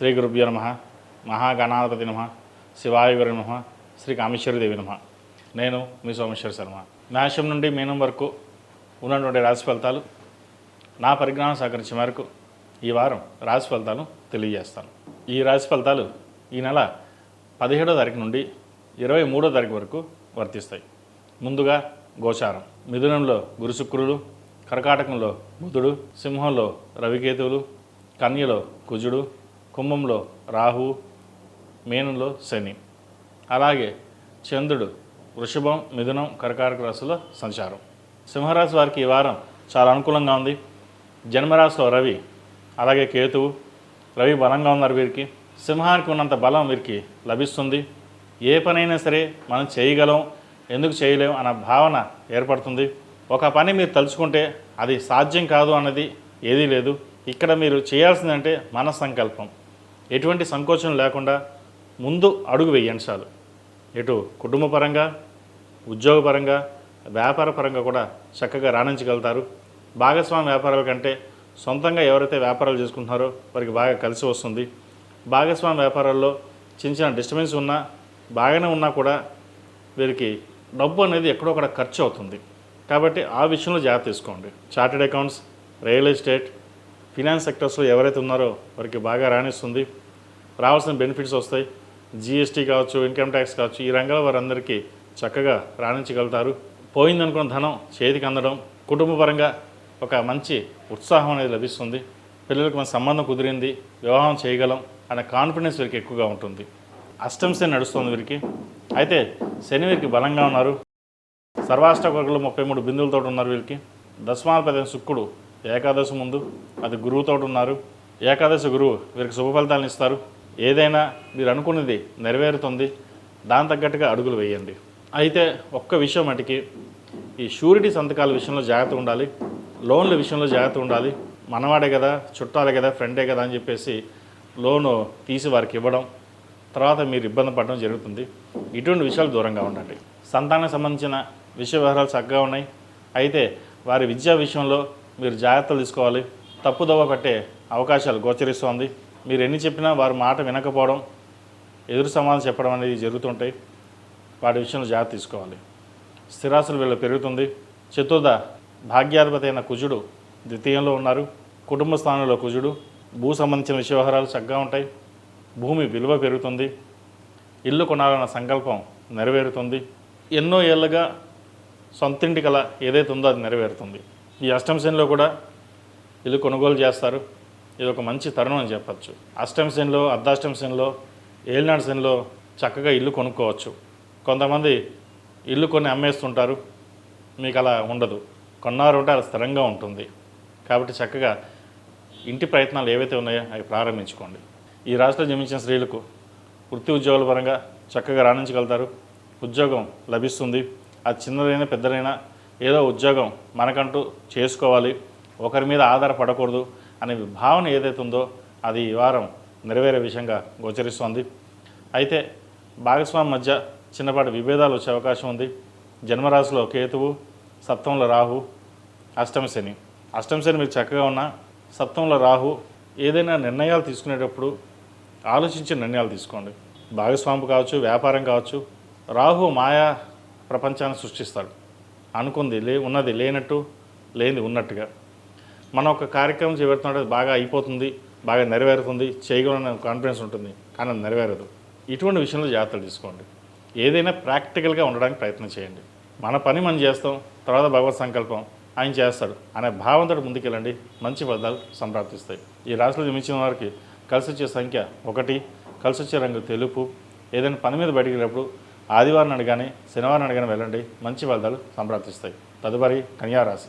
శ్రీ గురుభ్యో నమ. మహాగణాధిపతి నమ. శివాయ గురు నమ. శ్రీ కామేశ్వరదేవి నమ. నేను మీ సోమేశ్వర శర్మ. మేషం నుండి మీనం వరకు ఉన్నటువంటి రాశి ఫలితాలు నా పరిజ్ఞానం సహకరించే మేరకు ఈ వారం రాశి ఫలితాలు తెలియజేస్తాను. ఈ రాశి ఫలితాలు ఈ నెల పదిహేడో తారీఖు నుండి ఇరవై మూడో తారీఖు వరకు వర్తిస్తాయి. ముందుగా గోచారం. మిథునంలో గురుశుక్రుడు కర్కాటకంలో బుధుడు సింహంలో రవికేతువులు కన్యలో కుజుడు కుంభంలో రాహు మీనంలో శని. అలాగే చంద్రుడు వృషభం మిథునం కర్కాటక రాశిలో సంచారం. సింహరాశి వారికి ఈ వారం చాలా అనుకూలంగా ఉంది. జన్మరాశిలో రవి అలాగే కేతువు రవి బలంగా ఉన్నారు వీరికి. సింహానికి ఉన్నంత బలం వీరికి లభిస్తుంది. ఏ పనైనా సరే మనం చేయగలం ఎందుకు చేయలేం అన్న భావన ఏర్పడుతుంది. ఒక పని మీరు తలుచుకుంటే అది సాధ్యం కాదు అన్నది ఏదీ లేదు. ఇక్కడ మీరు చేయాల్సిందంటే మన సంకల్పం ఎటువంటి సంకోచం లేకుండా ముందు అడుగు వేయండి చాలు. ఎటు కుటుంబపరంగా ఉద్యోగపరంగా వ్యాపారపరంగా కూడా చక్కగా రాణించగలుగుతారు. భాగస్వామి వ్యాపారాల కంటే సొంతంగా ఎవరైతే వ్యాపారాలు చేసుకుంటున్నారో వారికి బాగా కలిసి వస్తుంది. భాగస్వామి వ్యాపారాల్లో చిన్న చిన్న డిస్టర్బెన్స్ ఉన్నా బాగానే ఉన్నా కూడా వీరికి డబ్బు అనేది ఎక్కడో అక్కడ ఖర్చు అవుతుంది. కాబట్టి ఆ విషయంలో జాగ్రత్త తీసుకోండి. Chartered accounts real estate finance సెక్టర్స్లో ఎవరైతే ఉన్నారో వారికి బాగా రాణిస్తుంది. రావాల్సిన బెనిఫిట్స్ వస్తాయి. జిఎస్టీ కావచ్చు ఇన్కమ్ ట్యాక్స్ కావచ్చు ఈ రంగాల వారందరికీ చక్కగా రాణించగలుగుతారు. పోయిందనుకున్న ధనం చేతికి అందడం కుటుంబపరంగా ఒక మంచి ఉత్సాహం అనేది లభిస్తుంది. పిల్లలకు మన సంబంధం కుదిరింది వివాహం చేయగలం అనే కాన్ఫిడెన్స్ వీరికి ఎక్కువగా ఉంటుంది. అష్టం శని నడుస్తుంది వీరికి. అయితే శని వీరికి బలంగా ఉన్నారు. సర్వాష్టకర్గలు ముప్పై మూడు బిందువులతో ఉన్నారు వీరికి. దశమాధిపతి శుక్రుడు ఏకాదశి ముందు అది గురువుతో ఉన్నారు. ఏకాదశి గురువు వీరికి శుభ ఫలితాలను ఇస్తారు. ఏదైనా మీరు అనుకున్నది నెరవేరుతుంది దాని తగ్గట్టుగా అడుగులు వేయండి. అయితే ఒక్క విషయం మటుకి ఈ షూరిటీ సంతకాల విషయంలో జాగ్రత్త ఉండాలి లోన్ల విషయంలో జాగ్రత్త ఉండాలి. మనవాడే కదా చుట్టాలే కదా ఫ్రెండే కదా అని చెప్పేసి లోను తీసి వారికి ఇవ్వడం తర్వాత మీరు ఇబ్బంది పడడం జరుగుతుంది. ఇటువంటి విషయాలు దూరంగా ఉండండి. సంతానానికి సంబంధించిన విషయ వ్యవహారాలు చక్కగా ఉన్నాయి. అయితే వారి విద్యా విషయంలో మీరు జాగ్రత్తలు తీసుకోవాలి. తప్పుదోవ పట్టే అవకాశాలు గోచరిస్తోంది. మీరు ఎన్ని చెప్పినా వారి మాట వినకపోవడం ఎదురు సమాధానం చెప్పడం అనేది జరుగుతుంటాయి వాటి విషయంలో జాగ్రత్త తీసుకోవాలి. స్థిరాస్తులు వీళ్ళు పెరుగుతుంది. చతుర్థ భాగ్యాధిపతి అయిన కుజుడు ద్వితీయంలో ఉన్నారు. కుటుంబ స్థానంలో కుజుడు భూ సంబంధించిన విషయవహారాలు వ్యవహారాలు చక్కగా ఉంటాయి. భూమి విలువ పెరుగుతుంది. ఇల్లు కొనాలన్న సంకల్పం నెరవేరుతుంది. ఎన్నో ఏళ్ళుగా సొంతింటి కల ఏదైతే ఉందో అది నెరవేరుతుంది. ఈ అష్టమ కూడా ఇల్లు కొనుగోలు చేస్తారు. ఇది ఒక మంచి తరుణం అని చెప్పచ్చు. అష్టమ శనిలో అర్ధాష్టమ శనిలో ఏలినాడు శనిలో చక్కగా ఇల్లు కొనుక్కోవచ్చు. కొంతమంది ఇల్లు కొన్ని అమ్మేస్తుంటారు. మీకు అలా ఉండదు. కొన్నారు ఉంటే అది స్థిరంగా ఉంటుంది. కాబట్టి చక్కగా ఇంటి ప్రయత్నాలు ఏవైతే ఉన్నాయో అవి ప్రారంభించుకోండి. ఈ రాష్ట్రంలో జన్మించిన స్త్రీలకు వృత్తి ఉద్యోగాల పరంగా చక్కగా రాణించగలుగుతారు. ఉద్యోగం లభిస్తుంది. అది చిన్నదైనా పెద్దదైనా ఏదో ఉద్యోగం మనకంటూ చేసుకోవాలి. ఒకరి మీద ఆధారపడకూడదు. అనే భావన ఏదైతే ఉందో అది ఈ వారం నెరవేరే విషయంగా గోచరిస్తోంది. అయితే భాగస్వామి మధ్య చిన్నపాటి విభేదాలు వచ్చే అవకాశం ఉంది. జన్మరాశిలో కేతువు సప్తంలో రాహు అష్టమ శని. అష్టమ శని మీకు చక్కగా ఉన్న సప్తంలో రాహు ఏదైనా నిర్ణయాలు తీసుకునేటప్పుడు ఆలోచించి నిర్ణయాలు తీసుకోండి. భాగస్వామి కావచ్చు వ్యాపారం కావచ్చు రాహు మాయా ప్రపంచాన్ని సృష్టిస్తాడు. అనుకుంది లే ఉన్నది లేనట్టు లేనిది ఉన్నట్టుగా. మనం ఒక కార్యక్రమం చేపడుతున్నట్టు బాగా అయిపోతుంది బాగా నెరవేరుతుంది చేయగలన కాన్ఫిడెన్స్ ఉంటుంది కానీ అది నెరవేరదు. ఇటువంటి విషయంలో జాగ్రత్తలు తీసుకోండి. ఏదైనా ప్రాక్టికల్గా ఉండడానికి ప్రయత్నం చేయండి. మన పని మనం చేస్తాం తర్వాత భగవత్ సంకల్పం ఆయన చేస్తాడు అనే భావంతో ముందుకెళ్ళండి. మంచి ఫలితాలు సంప్రాప్తిస్తాయి. ఈ రాశిలో జమించిన వారికి కలిసి వచ్చే సంఖ్య ఒకటి కలిసి వచ్చే రంగు తెలుపు. ఏదైనా పని మీద బయటికి వెళ్ళినప్పుడు ఆదివారం అడగానే శనివారం అడగానే వెళ్ళండి. మంచి ఫలితాలు సంప్రాప్తిస్తాయి. తదుపరి కన్యారాశి